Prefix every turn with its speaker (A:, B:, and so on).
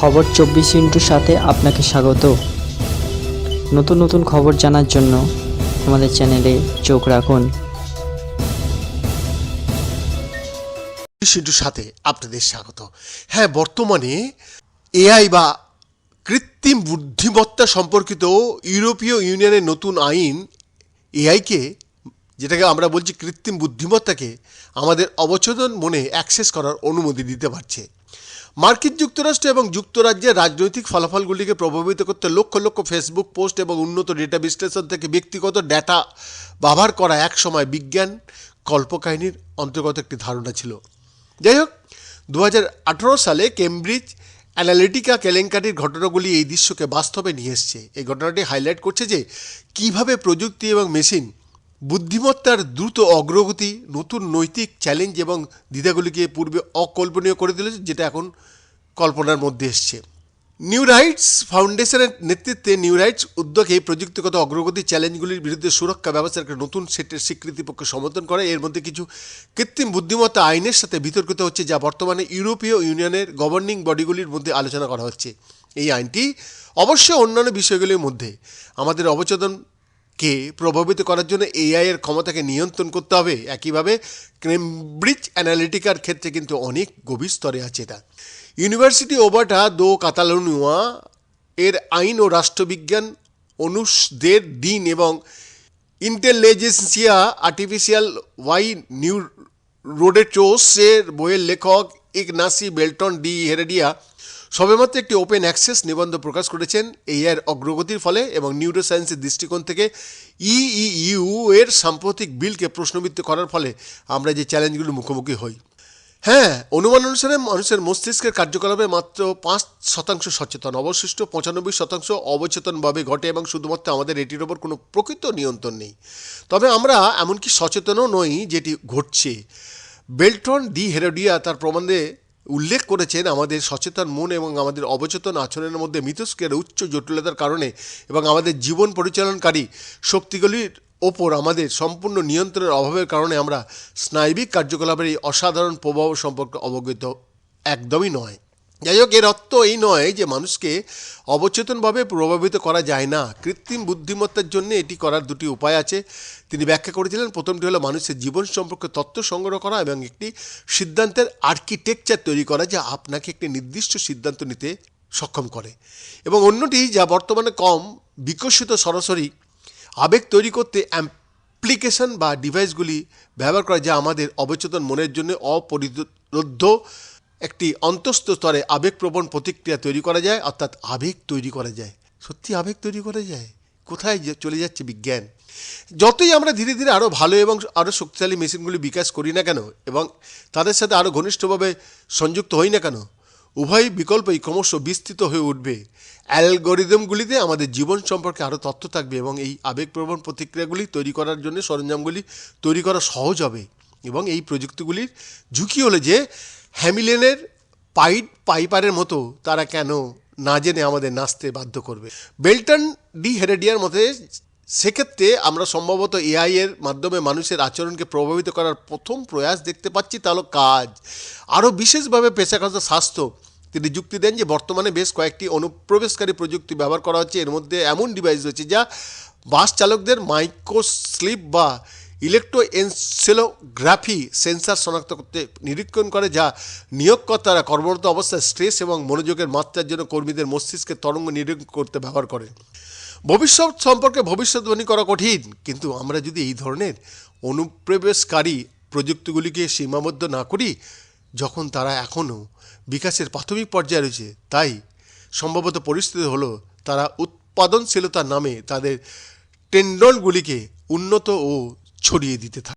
A: খবর চব্বিশ ইন্টুর সাথে আপনাকে স্বাগত। নতুন নতুন খবর জানার জন্য আমাদের চ্যানেলে চোখ রাখুন।
B: সিন্টুর সাথে আপনাদের স্বাগত। হ্যাঁ বর্তমানে এআই বা কৃত্রিম বুদ্ধিমত্তা সম্পর্কিত ইউরোপীয় ইউনিয়নের নতুন আইন এআইকে যেটাকে আমরা বলছি কৃত্রিম বুদ্ধিমত্তাকে, আমাদের অবচেতন মনে অ্যাক্সেস করার অনুমতি দিতে পারছে। মার্কিন যুক্তরাষ্ট্র এবং যুক্তরাজ্যের রাজনৈতিক ফলাফলগুলিকে প্রভাবিত করতে লক্ষ লক্ষ ফেসবুক পোস্ট এবং উন্নত ডেটা বিশ্লেষণ থেকে ব্যক্তিগত ডেটা ব্যবহার করা একসময় বিজ্ঞান কল্পকাহিনীর অন্তর্গত একটি ধারণা ছিল। যাই হোক দু হাজার আঠেরো সালে কেমব্রিজ অ্যানালিটিকা কেলেঙ্কারির ঘটনাগুলি এই দৃশ্যকে বাস্তবে নিয়ে এসছে। এই ঘটনাটি হাইলাইট করছে যে কীভাবে প্রযুক্তি এবং মেশিন বুদ্ধিমত্তার দ্রুত অগ্রগতি নতুন নৈতিক চ্যালেঞ্জ এবং দ্বিধাগুলিকে পূর্বে অকল্পনীয় করে দিলেছে যেটা এখন কল্পনার মধ্যে এসছে। নিউ রাইটস ফাউন্ডেশনের নেতৃত্বে নিউ রাইটস উদ্যোগে প্রযুক্তিগত অগ্রগতি চ্যালেঞ্জগুলির বিরুদ্ধে সুরক্ষা ব্যবস্থার একটা নতুন সেটের স্বীকৃতি পক্ষে সমর্থন করে। এর মধ্যে কিছু কৃত্রিম বুদ্ধিমত্তা আইনের সাথে বিতর্কিত হচ্ছে, যা বর্তমানে ইউরোপীয় ইউনিয়নের গভর্নিং বডিগুলির মধ্যে আলোচনা করা হচ্ছে। এই আইনটি অবশ্যই অন্যান্য বিষয়গুলির মধ্যে। আমাদের অবচেতনকে প্রভাবিত করার জন্য এআই এর ক্ষমতাকে নিয়ন্ত্রণ করতে হবে? একইভাবে ক্রেমব্রিজ অ্যানালিটিকার ক্ষেত্রে কিন্তু অনেক গভীর স্তরে আছে এটা। ইউনিভার্সিটি ওবাটা দো কাতালোনুয়া, এর আইন ও রাষ্ট্রবিজ্ঞান অনুষদের ডিন এবং ইন্টেলিজেন্সিয়া আর্টিফিশিয়াল ওয়াই নিউ রোডেটোসের বইয়ের লেখক ইগনাসি বেল্টন ডি হেরেডিয়া সবেমাত্র একটি ওপেন অ্যাক্সেস নিবন্ধ প্রকাশ করেছেন এই এর অগ্রগতির ফলে এবং নিউরোসায়েন্সের দৃষ্টিকোণ থেকে ইইউ এর সাম্প্রতিক বিলকে প্রশ্নবিদ্ধ করার ফলে আমরা যে চ্যালেঞ্জগুলোর মুখোমুখি হই। হ্যাঁ অনুমান অনুসারে মানুষের মস্তিষ্কের কার্যকলাপে মাত্র পাঁচ শতাংশ সচেতন, অবশিষ্ট পঁচানব্বই শতাংশ অবচেতনভাবে ঘটে এবং শুধুমাত্র আমাদের এটির ওপর কোনো প্রকৃত নিয়ন্ত্রণ নেই। তবে আমরা এমনকি সচেতনও নই যেটি ঘটছে। বেল্টন ডি হেরোডিয়া তার প্রবন্ধে উল্লেখ করেছেন আমাদের সচেতন মন এবং আমাদের অবচেতন আচরণের মধ্যে মিথস্কের উচ্চ জটিলতার কারণে এবং আমাদের জীবন পরিচালনকারী শক্তিগুলির ওপর আমাদের সম্পূর্ণ নিয়ন্ত্রণের অভাবের কারণে আমরা স্নায়বিক কার্যকলাপের এই অসাধারণ প্রভাব সম্পর্কে অবগত একদমই নয়। যাই হোক, এর অর্থ এই নয় যে মানুষকে অবচেতনভাবে প্রভাবিত করা যায় না। কৃত্রিম বুদ্ধিমত্তার জন্য এটি করার দুটি উপায় আছে। তিনি ব্যাখ্যা করেছিলেন, প্রথমটি হলো মানুষের জীবন সম্পর্কে তথ্য সংগ্রহ করা এবং একটি সিদ্ধান্তের আর্কিটেকচার তৈরি করা যা আপনাকে একটি নির্দিষ্ট সিদ্ধান্ত নিতে সক্ষম করে। এবং অন্যটি যা বর্তমানে কম বিকশিত সরাসরি আবেগ তৈরি করতে অ্যাপ্লিকেশন বা ডিভাইসগুলি ব্যবহার করা যা আমাদের অবচেতন মনের জন্য অপরিরোধ্য একটি অন্তস্থ স্তরে আবেগপ্রবণ প্রতিক্রিয়া তৈরি করা যায়, অর্থাৎ আবেগ তৈরি করা যায়। সত্যি আবেগ তৈরি করা যায়? কোথায় চলে যাচ্ছে বিজ্ঞান? যতই আমরা ধীরে ধীরে আরও ভালো এবং আরও শক্তিশালী মেশিনগুলি বিকাশ করি না কেন, এবং তাদের সাথে আরও ঘনিষ্ঠভাবে সংযুক্ত হই না কেন, উভয় বিকল্পই ক্রমশ বিস্তৃত হয়ে উঠবে। অ্যালগোরিদমগুলিতে আমাদের জীবন সম্পর্কে আরও তথ্য থাকবে এবং এই আবেগপ্রবণ প্রতিক্রিয়াগুলি তৈরি করার জন্য সরঞ্জামগুলি তৈরি করা সহজ হবে। এবং এই প্রযুক্তিগুলির ঝুঁকি হলো যে হ্যামিলেনের পাইড পাইপারের মতো তারা কেন না জেনে আমাদের নাচতে বাধ্য করবে। বেল্টন ডি হেরেডিয়ার মতে, সেক্ষেত্রে আমরা সম্ভবত এআই এর মাধ্যমে মানুষের আচরণকে প্রভাবিত করার প্রথম প্রয়াস দেখতে পাচ্ছি, তা হলো কাজ। আরও বিশেষভাবে পেশাগত স্বাস্থ্য। তিনি যুক্তি দেন যে বর্তমানে বেশ কয়েকটি অনুপ্রবেশকারী প্রযুক্তি ব্যবহার করা হচ্ছে। এর মধ্যে এমন ডিভাইস রয়েছে যা বাস চালকদের মাইক্রোস্লিপ বা ইলেকট্রো এনসেলোগ্রাফি সেন্সার শনাক্ত করতে নিরীক্ষণ করে, যা নিয়োগকর্তারা কর্মরত অবস্থায় স্ট্রেস এবং মনোযোগের মাত্রার জন্য কর্মীদের মস্তিষ্কের তরঙ্গ নিরীক্ষণ করতে ব্যবহার করে। ভবিষ্যৎ সম্পর্কে ভবিষ্যৎবাণী করা কঠিন, কিন্তু আমরা যদি এই ধরনের অনুপ্রবেশকারী প্রযুক্তিগুলিকে সীমাবদ্ধ না করি, যখন তারা এখনও বিকাশের প্রাথমিক পর্যায়ে রয়েছে, তাই সম্ভবত পরিস্থিতি হলো তারা উৎপাদনশীলতার নামে তাদের টেন্ডনগুলিকে উন্নত ও ছড়িয়ে দিতে থাকে।